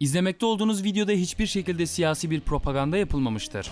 İzlemekte olduğunuz videoda hiçbir şekilde siyasi bir propaganda yapılmamıştır.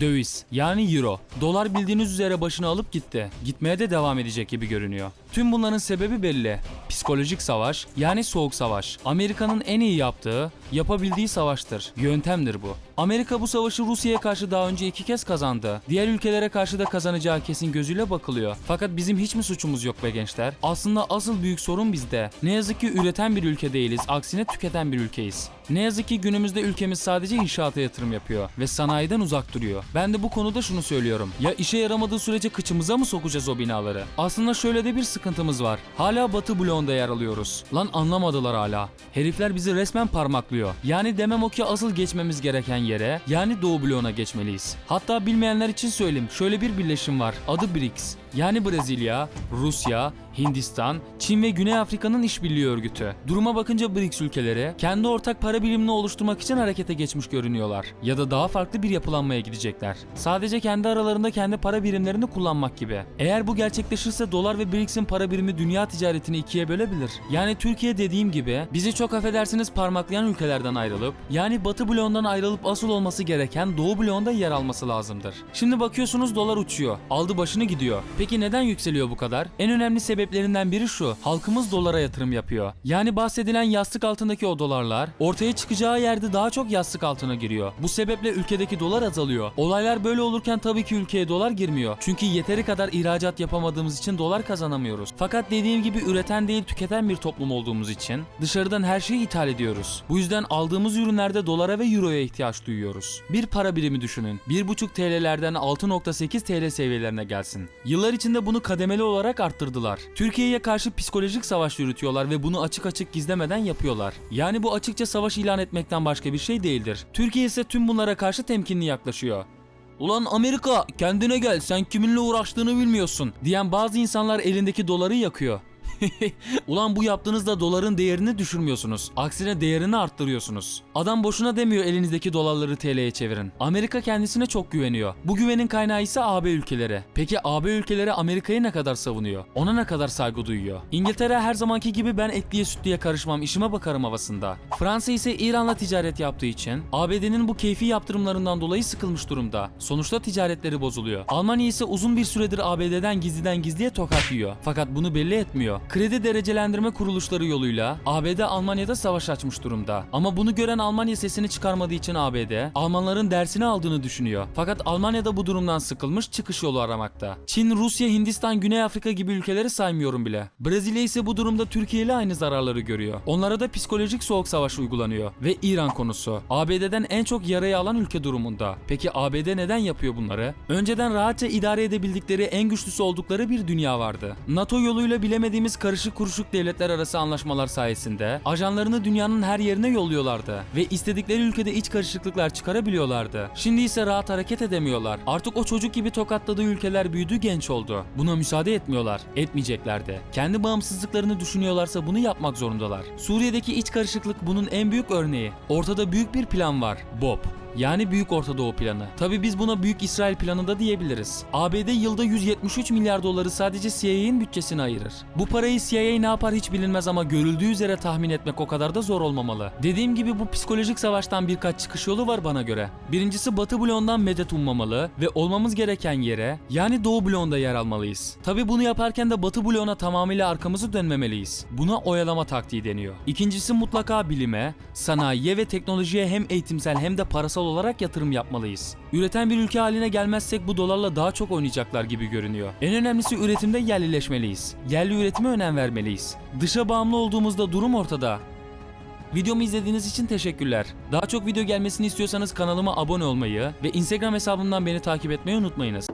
Döviz yani euro. Dolar bildiğiniz üzere başını alıp gitti. Gitmeye de devam edecek gibi görünüyor. Tüm bunların sebebi belli. Psikolojik savaş yani soğuk savaş. Amerika'nın en iyi yaptığı, yapabildiği savaştır. Yöntemdir bu. Amerika bu savaşı Rusya'ya karşı daha önce iki kez kazandı. Diğer ülkelere karşı da kazanacağı kesin gözüyle bakılıyor. Fakat bizim hiç mi suçumuz yok be gençler? Aslında asıl büyük sorun bizde. Ne yazık ki üreten bir ülke değiliz. Aksine tüketen bir ülkeyiz. Ne yazık ki günümüzde ülkemiz sadece inşaata yatırım yapıyor ve sanayiden uzak duruyor. Ben de bu konuda şunu söylüyorum. Ya işe yaramadığı sürece kıçımıza mı sokacağız o binaları? Aslında şöyle de bir sıkıntımız var. Hala Batı bloğunda yer alıyoruz. Lan anlamadılar hala. Herifler bizi resmen parmaklıyor. Yani demem o ki asıl geçmemiz gereken yere yani Doğu bloğuna geçmeliyiz. Hatta bilmeyenler için söyleyeyim. Şöyle bir birleşim var. Adı BRICS. Yani Brezilya, Rusya, Hindistan, Çin ve Güney Afrika'nın işbirliği örgütü. Duruma bakınca BRICS ülkeleri kendi ortak para birimini oluşturmak için harekete geçmiş görünüyorlar. Ya da daha farklı bir yapılanmaya gidecekler. Sadece kendi aralarında kendi para birimlerini kullanmak gibi. Eğer bu gerçekleşirse dolar ve BRICS'in para birimi dünya ticaretini ikiye bölebilir. Yani Türkiye dediğim gibi bizi çok affedersiniz parmaklayan ülkelerden ayrılıp yani Batı bloğundan ayrılıp asıl olması gereken Doğu bloğunda yer alması lazımdır. Şimdi bakıyorsunuz dolar uçuyor. Aldı başını gidiyor. Peki neden yükseliyor bu kadar? En önemli sebeplerinden biri şu. Halkımız dolara yatırım yapıyor. Yani bahsedilen yastık altındaki o dolarlar ortaya çıkacağı yerde daha çok yastık altına giriyor. Bu sebeple ülkedeki dolar azalıyor. Olaylar böyle olurken tabii ki ülkeye dolar girmiyor. Çünkü yeteri kadar ihracat yapamadığımız için dolar kazanamıyoruz. Fakat dediğim gibi üreten değil tüketen bir toplum olduğumuz için dışarıdan her şeyi ithal ediyoruz. Bu yüzden aldığımız ürünlerde dolara ve euroya ihtiyaç duyuyoruz. Bir para birimi düşünün. 1,5 TL'lerden 6.8 TL seviyelerine gelsin. Yıllar içinde bunu kademeli olarak arttırdılar. Türkiye'ye karşı psikolojik savaş yürütüyorlar ve bunu açık açık gizlemeden yapıyorlar. Yani bu açıkça savaş ilan etmekten başka bir şey değildir. Türkiye ise tüm bunlara karşı temkinli yaklaşıyor. Ulan Amerika kendine gel sen kiminle uğraştığını bilmiyorsun diyen bazı insanlar elindeki doları yakıyor. Ulan bu yaptığınızda doların değerini düşürmüyorsunuz. Aksine değerini arttırıyorsunuz. Adam boşuna demiyor elinizdeki dolarları TL'ye çevirin. Amerika kendisine çok güveniyor. Bu güvenin kaynağı ise AB ülkeleri. Peki AB ülkeleri Amerika'yı ne kadar savunuyor? Ona ne kadar saygı duyuyor? İngiltere her zamanki gibi ben etliye sütlüye karışmam işime bakarım havasında. Fransa ise İran'la ticaret yaptığı için ABD'nin bu keyfi yaptırımlarından dolayı sıkılmış durumda. Sonuçta ticaretleri bozuluyor. Almanya ise uzun bir süredir ABD'den gizliden gizliye tokat yiyor. Fakat bunu belli etmiyor. Kredi derecelendirme kuruluşları yoluyla ABD Almanya'da savaş açmış durumda. Ama bunu gören Almanya sesini çıkarmadığı için ABD Almanların dersini aldığını düşünüyor. Fakat Almanya'da bu durumdan sıkılmış çıkış yolu aramakta. Çin, Rusya, Hindistan, Güney Afrika gibi ülkeleri saymıyorum bile. Brezilya ise bu durumda Türkiye ile aynı zararları görüyor. Onlara da psikolojik soğuk savaş uygulanıyor. Ve İran konusu. ABD'den en çok yarayı alan ülke durumunda. Peki ABD neden yapıyor bunları? Önceden rahatça idare edebildikleri en güçlüsü oldukları bir dünya vardı. NATO yoluyla bilemediğimiz karışık kuruşuk devletler arası anlaşmalar sayesinde ajanlarını dünyanın her yerine yolluyorlardı ve istedikleri ülkede iç karışıklıklar çıkarabiliyorlardı. Şimdi ise rahat hareket edemiyorlar. Artık o çocuk gibi tokatladığı ülkeler büyüdü genç oldu. Buna müsaade etmiyorlar. Etmeyeceklerdi. Kendi bağımsızlıklarını düşünüyorlarsa bunu yapmak zorundalar. Suriye'deki iç karışıklık bunun en büyük örneği. Ortada büyük bir plan var. BOP. Yani Büyük Orta Doğu planı. Tabi biz buna Büyük İsrail planı da diyebiliriz. ABD yılda 173 milyar doları sadece CIA'nin bütçesine ayırır. Bu parayı CIA ne yapar hiç bilinmez ama görüldüğü üzere tahmin etmek o kadar da zor olmamalı. Dediğim gibi bu psikolojik savaştan birkaç çıkış yolu var bana göre. Birincisi Batı bloğundan medet ummamalı ve olmamız gereken yere yani Doğu bloğunda yer almalıyız. Tabi bunu yaparken de Batı bloğuna tamamıyla arkamızı dönmemeliyiz. Buna oyalama taktiği deniyor. İkincisi mutlaka bilime, sanayiye ve teknolojiye hem eğitimsel hem de parasal olarak yatırım yapmalıyız. Üreten bir ülke haline gelmezsek bu dolarla daha çok oynayacaklar gibi görünüyor. En önemlisi üretimde yerlileşmeliyiz. Yerli üretime önem vermeliyiz. Dışa bağımlı olduğumuzda durum ortada. Videomu izlediğiniz için teşekkürler. Daha çok video gelmesini istiyorsanız kanalıma abone olmayı ve Instagram hesabımdan beni takip etmeyi unutmayınız.